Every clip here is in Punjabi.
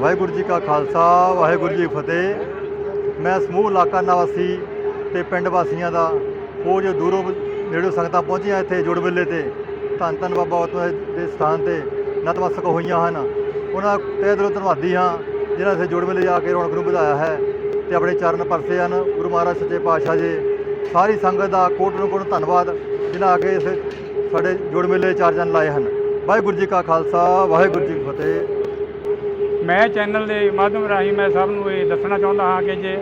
ਵਾਹਿਗੁਰੂ ਜੀ ਕਾ ਖਾਲਸਾ, ਵਾਹਿਗੁਰੂ ਜੀ ਫਤਿਹ। ਮੈਂ ਸਮੂਹ ਇਲਾਕਾ ਨਿਵਾਸੀ ਤੇ ਪਿੰਡ ਵਾਸੀਆਂ ਦਾ ਉਹ ਜੋ ਦੂਰੋਂ ਨੇੜੋਂ ਸੰਗਤਾਂ ਪਹੁੰਚੀਆਂ ਇੱਥੇ ਜੁੜ ਮੇਲੇ ਤੇ, ਧੰਨ ਧੰਨ ਬਾਬਾ ਉਤਮ ਦੇ ਸਥਾਨ ਤੇ ਨਤਮਸਤਕ ਹੋਈਆਂ ਹਨ। ਉਹਨਾਂ ਤਹਿ ਦਿਲੋਂ ਧੰਨਵਾਦੀ ਹਾਂ, ਜਿਨ੍ਹਾਂ ਨੇ ਜੁੜ ਮੇਲੇ ਜਾ ਕੇ ਰੌਣਕ ਨੂੰ ਵਧਾਇਆ ਹੈ ਤੇ ਆਪਣੇ ਚਰਨ ਪਰਸੇ ਹਨ। ਗੁਰੂ ਮਹਾਰਾਜ ਸੱਚੇ ਪਾਤਸ਼ਾਹ ਜੀ, ਸਾਰੀ ਸੰਗਤ ਦਾ ਕੋਟ ਨੂੰ ਕੋਟ ਧੰਨਵਾਦ, ਜਿਨ੍ਹਾਂ ਆ ਕੇ ਇਸ ਸਾਡੇ ਜੁੜ ਮੇਲੇ ਚਾਰ ਜਨ ਲਾਏ ਹਨ। ਵਾਹਿਗੁਰੂ ਜੀ ਕਾ ਖਾਲਸਾ, ਵਾਹਿਗੁਰੂ ਜੀ ਕੀ ਫਤਿਹ। ਮੈਂ ਚੈਨਲ ਦੇ ਮਾਧਿਅਮ ਰਾਹੀਂ ਮੈਂ ਸਭ ਨੂੰ ਇਹ ਦੱਸਣਾ ਚਾਹੁੰਦਾ ਹਾਂ ਕਿ ਜੇ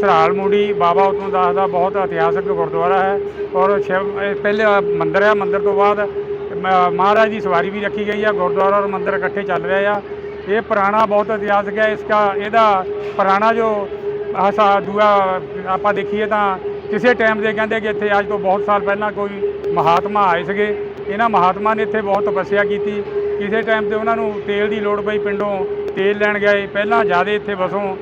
ਸਰਾਲ ਮੂੜੀ ਬਾਬਾ ਉਤਮ ਦਾਸ ਦਾ ਬਹੁਤ ਇਤਿਹਾਸਕ ਗੁਰਦੁਆਰਾ ਹੈ ਔਰ ਸ਼ਿਵ, ਇਹ ਪਹਿਲੇ ਮੰਦਿਰ ਹੈ ਮੰਦਿਰ ਤੋਂ ਬਾਅਦ, ਮ- ਮਹਾਰਾਜ ਦੀ ਸਵਾਰੀ ਵੀ ਰੱਖੀ ਗਈ ਹੈ ਗੁਰਦੁਆਰਾ ਔਰ ਮੰਦਿਰ ਇਕੱਠੇ ਚੱਲ ਰਹੇ ਆ। ਇਹ ਪੁਰਾਣਾ ਬਹੁਤ ਇਤਿਹਾਸਕ ਹੈ, ਇਸਕਾ, ਇਹਦਾ ਪੁਰਾਣਾ ਜੋ ਆਸਾ, ਦੂਆ ਆਪਾਂ ਦੇਖੀਏ ਤਾਂ ਕਿਸੇ ਟਾਈਮ ਦੇ ਕਹਿੰਦੇ ਕਿ ਇੱਥੇ ਅੱਜ ਤੋਂ ਬਹੁਤ ਸਾਲ ਪਹਿਲਾਂ ਕੋਈ ਮਹਾਤਮਾ ਆਏ ਸੀਗੇ। ਇਹਨਾਂ ਮਹਾਤਮਾ ਨੇ ਇੱਥੇ ਬਹੁਤ ਤਪੱਸਿਆ ਕੀਤੀ। ਕਿਸੇ ਟਾਈਮ ਤੇ ਉਹਨਾਂ ਨੂੰ ਤੇਲ ਦੀ ਲੋੜ ਪਈ ਪਿੰਡੋਂ ਤੇਲ ਲੈਣ ਗਏ। ਪਹਿਲਾਂ ਜ਼ਿਆਦਾ ਇੱਥੇ ਵਸੋਂ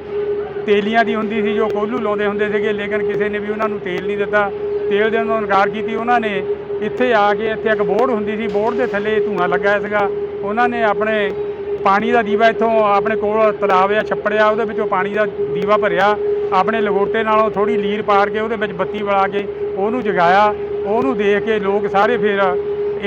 ਤੇਲੀਆਂ ਦੀ ਹੁੰਦੀ ਸੀ, ਜੋ ਕੋਲੂ ਲਾਉਂਦੇ ਹੁੰਦੇ ਸੀਗੇ, ਲੇਕਿਨ ਕਿਸੇ ਨੇ ਵੀ ਉਹਨਾਂ ਨੂੰ ਤੇਲ ਨਹੀਂ ਦਿੱਤਾ। ਤੇਲ ਦੇਣ ਤੋਂ ਇਨਕਾਰ ਕੀਤੀ। ਉਹਨਾਂ ਨੇ ਇੱਥੇ ਆ ਕੇ ਇੱਥੇ ਇੱਕ ਬੋਰਡ ਹੁੰਦੀ ਸੀ, ਬੋਰਡ ਦੇ ਥੱਲੇ ਧੂਆਂ ਲੱਗਾ ਸੀਗਾ। ਉਹਨਾਂ ਨੇ ਆਪਣੇ ਪਾਣੀ ਦਾ ਦੀਵਾ ਇੱਥੋਂ ਆਪਣੇ ਕੋਲ ਤਲਾਬ ਆ ਛੱਪੜਿਆ ਉਹਦੇ ਵਿੱਚੋਂ ਪਾਣੀ ਦਾ ਦੀਵਾ ਭਰਿਆ। ਆਪਣੇ ਲਗੋਟੇ ਨਾਲੋਂ ਥੋੜੀ ਲੀਰ ਪਾੜ ਕੇ ਉਹਦੇ ਵਿੱਚ ਬੱਤੀ ਬਲਾ ਕੇ ਉਹਨੂੰ ਜਗਾਇਆ। ਉਹਨੂੰ ਦੇਖ ਕੇ ਲੋਕ ਸਾਰੇ ਫਿਰ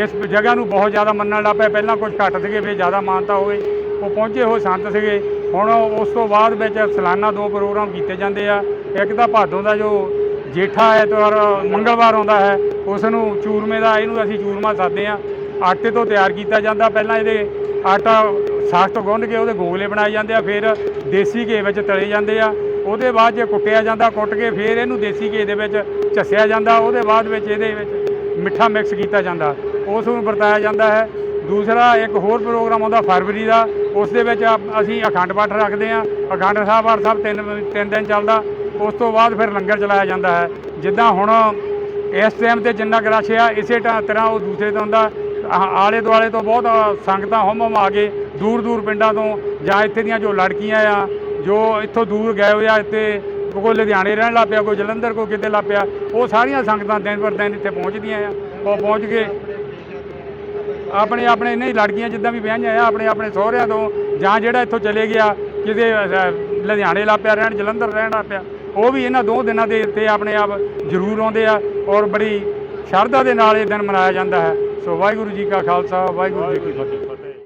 ਇਸ ਜਗ੍ਹਾ ਨੂੰ ਬਹੁਤ ਜ਼ਿਆਦਾ ਮੰਨਣ ਲੱਗ ਪਏ। ਪਹਿਲਾਂ ਕੁਝ ਘੱਟ ਸੀਗੇ, ਫਿਰ ਜ਼ਿਆਦਾ ਮਾਨਤਾ ਹੋਵੇ। ਉਹ ਪਹੁੰਚੇ ਹੋਏ ਸੰਤ ਸੀਗੇ। ਹੁਣ ਉਸ ਤੋਂ ਬਾਅਦ ਵਿੱਚ ਸਾਲਾਨਾ ਦੋ ਪ੍ਰੋਗਰਾਮ ਕੀਤੇ ਜਾਂਦੇ ਆ। ਇੱਕ ਤਾਂ ਭਾਦੋਂ ਦਾ ਜੋ ਜੇਠਾ ਐਤਵਾਰ ਮੰਗਲਵਾਰ ਆਉਂਦਾ ਹੈ, ਉਸ ਨੂੰ ਚੂਰਮੇ ਦਾ, ਇਹਨੂੰ ਅਸੀਂ ਚੂਰਮਾ ਸਾਦੇ ਆ। ਆਟੇ ਤੋਂ ਤਿਆਰ ਕੀਤਾ ਜਾਂਦਾ। ਪਹਿਲਾਂ ਇਹਦੇ ਆਟਾ ਸਖਤ ਗੁੰਨ ਕੇ ਉਹਦੇ ਗੋਗਲੇ ਬਣਾਏ ਜਾਂਦੇ ਆ, ਫਿਰ ਦੇਸੀ ਘੇ ਵਿੱਚ ਤਲੇ ਜਾਂਦੇ ਆ। ਉਹਦੇ ਬਾਅਦ ਜੇ ਕੁੱਟਿਆ ਜਾਂਦਾ, ਕੁੱਟ ਕੇ ਫਿਰ ਇਹਨੂੰ ਦੇਸੀ ਘੇ ਦੇ ਵਿੱਚ ਚੱਸਿਆ ਜਾਂਦਾ। ਉਹਦੇ ਬਾਅਦ ਵਿੱਚ ਇਹਦੇ ਵਿੱਚ ਮਿੱਠਾ ਮਿਕਸ ਕੀਤਾ ਜਾਂਦਾ। ਉਸ ਨੂੰ ਵਰਤਾਇਆ ਜਾਂਦਾ ਹੈ। ਦੂਸਰਾ ਇੱਕ ਹੋਰ ਪ੍ਰੋਗਰਾਮ ਆਉਂਦਾ ਫਰਵਰੀ ਦਾ, ਉਸ ਦੇ ਵਿੱਚ ਅਸੀਂ ਅਖੰਡ ਪਾਠ ਰੱਖਦੇ ਹਾਂ। ਅਖੰਡ ਸਾਹਿਬ ਹਰ ਸਾਹਿਬ ਤਿੰਨ ਤਿੰਨ ਦਿਨ ਚੱਲਦਾ। ਉਸ ਤੋਂ ਬਾਅਦ ਫਿਰ ਲੰਗਰ ਚਲਾਇਆ ਜਾਂਦਾ ਹੈ। ਜਿੱਦਾਂ ਹੁਣ ਇਸ ਟਾਈਮ ਤੇ ਜਿੰਨਾ ਕੁ ਰਸ਼ ਆ, ਇਸੇ ਟ- ਤਰ੍ਹਾਂ ਉਹ ਦੂਸਰੇ ਤੋਂ ਹੁੰਦਾ ਆਲੇ ਦੁਆਲੇ ਤੋਂ ਬਹੁਤ ਸੰਗਤਾਂ ਹੁੰਮ ਹੁੰਮ ਆ ਗਏ ਦੂਰ ਦੂਰ ਪਿੰਡਾਂ ਤੋਂ ਜਾਂ ਇੱਥੇ ਦੀਆਂ ਜੋ ਲੜਕੀਆਂ ਆ, ਜੋ ਇੱਥੋਂ ਦੂਰ ਗਏ ਹੋਏ ਆ, ਇੱਥੇ ਕੋਈ ਲੁਧਿਆਣੇ ਰਹਿਣ ਲੱਗ ਪਿਆ, ਕੋਈ ਜਲੰਧਰ, ਕੋਈ ਕਿਤੇ ਲੱਗ ਪਿਆ, ਉਹ ਸਾਰੀਆਂ ਸੰਗਤਾਂ ਦਿਨ ਪਰ ਦਿਨ ਇੱਥੇ ਪਹੁੰਚਦੀਆਂ ਆ। ਉਹ ਪਹੁੰਚ ਕੇ ਆਪਣੇ ਆਪਣੇ ਨਹੀਂ, ਲੜਕੀਆਂ ਜਿੱਦਾਂ ਵੀ ਵਿਆਹੀਆਂ ਆ, ਆਪਣੇ ਆਪਣੇ ਸਹੁਰਿਆਂ ਤੋਂ, ਜਾਂ ਜਿਹੜਾ ਇੱਥੋਂ ਚਲੇ ਗਿਆ ਕਿਤੇ ਲੁਧਿਆਣੇ ਲੱਗ ਪਿਆ, ਰਹਿਣ, ਜਲੰਧਰ ਰਹਿਣ ਲੱਗ ਪਿਆ, ਉਹ ਵੀ ਇਹਨਾਂ ਦੋ ਦਿਨਾਂ ਦੇ ਉੱਤੇ ਆਪਣੇ ਆਪ ਜ਼ਰੂਰ ਆਉਂਦੇ ਆ ਔਰ ਬੜੀ ਸ਼ਰਧਾ ਦੇ ਨਾਲ ਇਹ ਦਿਨ ਮਨਾਇਆ ਜਾਂਦਾ ਹੈ। ਸੋ ਵਾਹਿਗੁਰੂ ਜੀ ਕਾ ਖਾਲਸਾ, ਵਾਹਿਗੁਰੂ ਜੀ ਕੀ ਫਤਿਹ।